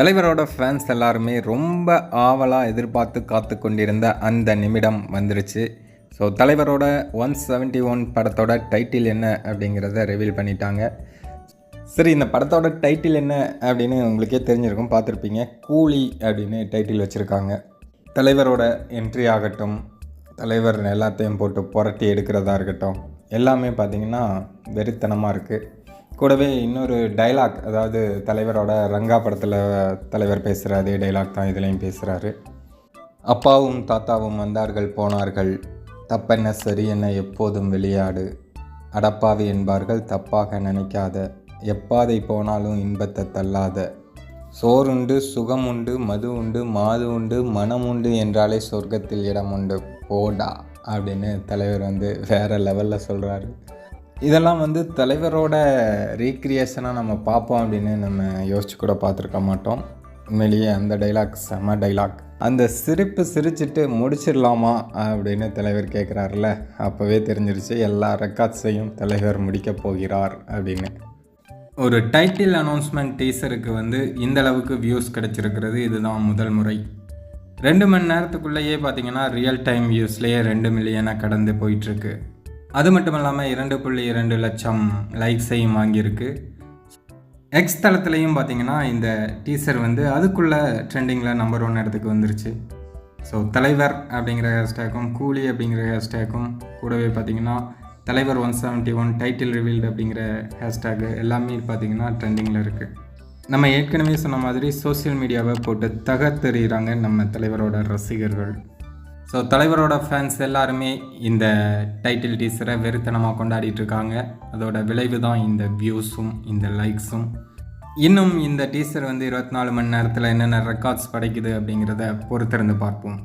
தலைவரோட ஃபேன்ஸ் எல்லாருமே ரொம்ப ஆவலாக எதிர்பார்த்து காத்து கொண்டிருந்த அந்த நிமிடம் வந்துருச்சு. ஸோ தலைவரோட ஒன் செவன்ட்டி ஒன் படத்தோட டைட்டில் என்ன அப்படிங்கிறத ரிவீல் பண்ணிட்டாங்க. சரி இந்த படத்தோட டைட்டில் என்ன அப்படின்னு உங்களுக்கே தெரிஞ்சிருக்கும் பார்த்துருப்பீங்க. கூலி அப்படின்னு டைட்டில் வச்சுருக்காங்க. தலைவரோட என்ட்ரி ஆகட்டும் தலைவர் எல்லாத்தையும் போட்டு புரட்டி எடுக்கிறதா இருக்கட்டும் எல்லாமே பார்த்திங்கன்னா வெறித்தனமாக இருக்குது கூடவே இன்னொரு டைலாக் அதாவது தலைவரோட ரங்கா படத்தில் தலைவர் பேசுகிற அதே டைலாக் தான் இதுலேயும் பேசுகிறாரு அப்பாவும் தாத்தாவும் வந்தார்கள் போனார்கள். தப்பென்ன சரி என்ன எப்போதும் விளையாடு. அடப்பாவி என்பார்கள் தப்பாக நினைக்காத. எப்பாதை போனாலும் இன்பத்தை தள்ளாத. சோறுண்டு சுகம் உண்டு மது உண்டு மாது உண்டு மனம் உண்டு என்றாலே சொர்க்கத்தில் இடம் உண்டு போடா அப்படின்னு தலைவர் வந்து வேறு லெவலில் சொல்கிறாரு இதெல்லாம் வந்து தலைவரோட ரீக்ரியேஷனாக நம்ம பார்ப்போம் அப்படின்னு நம்ம யோசிச்சு கூட பார்த்துருக்க மாட்டோம். உண்மையிலேயே அந்த டைலாக் செம டைலாக் அந்த சிரிப்பு சிரிச்சிட்டு முடிச்சிடலாமா அப்படின்னு தலைவர் கேட்குறாருல அப்போவே தெரிஞ்சிருச்சு எல்லா ரெக்கார்ட்ஸையும் தலைவர் முடிக்கப் போகிறார் அப்படின்னு. ஒரு டைட்டில் அனௌன்ஸ்மெண்ட் டீசருக்கு வந்து இந்த அளவுக்கு வியூஸ் கிடச்சிருக்கிறது இதுதான் முதல் முறை. ரெண்டு மணி நேரத்துக்குள்ளேயே பார்த்தீங்கன்னா ரியல் டைம் வியூஸ்லேயே ரெண்டு மில்லியனை கடந்து போயிட்டுருக்கு அது மட்டும் இல்லாமல் இரண்டு புள்ளி இரண்டு லட்சம் லைக்ஸையும் வாங்கியிருக்கு. எக்ஸ் தளத்துலையும் பார்த்தீங்கன்னா இந்த டீசர் வந்து அதுக்குள்ளே ட்ரெண்டிங்கில் நம்பர் ஒன் இடத்துக்கு வந்துருச்சு. ஸோ தலைவர் அப்படிங்கிற ஹேஷ்டேக்கும் கூலி அப்படிங்கிற ஹேஷ்டேக்கும் கூடவே பார்த்தீங்கன்னா தலைவர் one seventy one title revealed அப்படிங்கிற ஹேஷ்டேக்கு எல்லாமே பார்த்தீங்கன்னா ட்ரெண்டிங்கில் இருக்குது நம்ம ஏற்கனவே சொன்ன மாதிரி சோஷியல் மீடியாவை போட்டு தகர்த்தெறிகிறாங்க நம்ம தலைவரோட ரசிகர்கள். ஸோ தலைவரோட ஃபேன்ஸ் எல்லாருமே இந்த டைட்டில் டீசரை வெறித்தனமாக கொண்டாடிட்டு இருக்காங்க அதோட விளைவு தான் இந்த வியூஸும் இந்த லைக்ஸும் இன்னும் இந்த டீசர் வந்து இருபத்தி நாலு மணி நேரத்தில் என்னென்ன ரெக்கார்ட்ஸ் படைக்குது அப்படிங்கிறத பொறுத்திருந்து பார்ப்போம்.